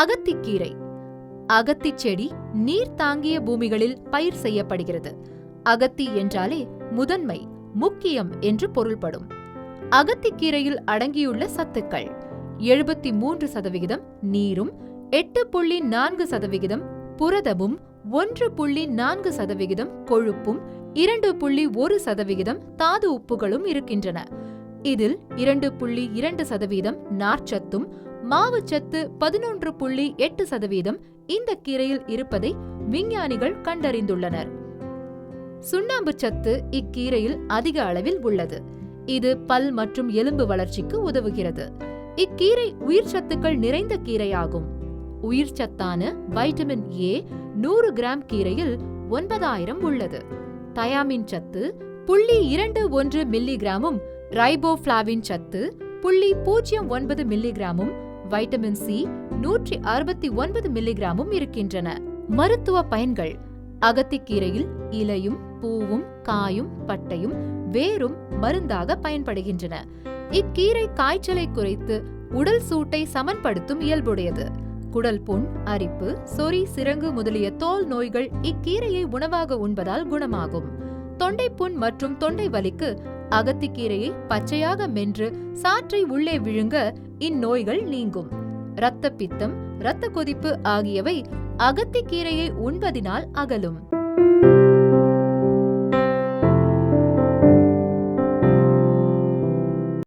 அகத்திக்கீரை. அகத்தி செடி நீர் தாங்கிய பூமிகளில் பயிர் செய்யப்படுகிறது. அகத்தி என்றாலே முதன்மை முக்கியம் என்று பொருள்படும். அகத்திக்கீரையில் அடங்கியுள்ள சத்துக்கள் எழுபத்தி மூன்று சதவிகிதம் நீரும் எட்டு புள்ளி நான்கு சதவிகிதம் புரதமும் ஒன்று புள்ளி நான்கு சதவிகிதம் கொழுப்பும் இரண்டு புள்ளி ஒரு சதவிகிதம் தாது உப்புகளும் இருக்கின்றன. இதில் இரண்டு புள்ளி இரண்டு சதவீதம் நார்ச்சத்தும் மாவுச்சத்து பதினொன்று புள்ளி எட்டு சதவீதம் இந்த கீரையில் இருப்பதை விஞ்ஞானிகள் கண்டறிந்துள்ளனர். சுண்ணாம்பு சத்து இக்கீரையில் அதிக அளவில் உள்ளது. இது பல் மற்றும் எலும்பு வளர்ச்சிக்கு உதவுகிறது. இக்கீரை உயிர் சத்துக்கள் நிறைந்த கீரையாகும். உயிர் சத்தான வைட்டமின் ஏ நூறு கிராம் கீரையில் ஒன்பதாயிரம் உள்ளது. தயாமின் சத்து புள்ளி இரண்டு ஒன்று மில்லிகிராமும் ரைபோஃப்ளாவின் சத்து புள்ளி பூஜ்ஜியம் ஒன்பது மில்லிகிராமும் வைட்டமின் சி நூற்றி அறுபத்தி ஒன்பது மில்லிகிராமும் இருக்கின்றன. மருத்துவ பயன்கள். அகத்திக்கீரையில் இலையும் பூவும் காயும் பட்டையும் வேரும் மருந்தாக பயன்படுகின்றன. இக்கீரை காய்ச்சலை குறைத்து உடல் சூட்டை சமன்படுத்தும் இயல்புடையது. குடல் புண் அரிப்பு சொறி சிரங்கு முதலிய தோல் நோய்கள் இக்கீரையை உணவாக உண்பதால் குணமாகும். தொண்டை புண் மற்றும் தொண்டை வலிக்கு அகத்திக்கீரையை பச்சையாக மென்று சாற்றை உள்ளே விழுங்க இந்நோய்கள் நீங்கும். இரத்த பித்தம் இரத்த கொதிப்பு ஆகியவை அகத்திக்கீரையை உண்பதினால் அகலும்.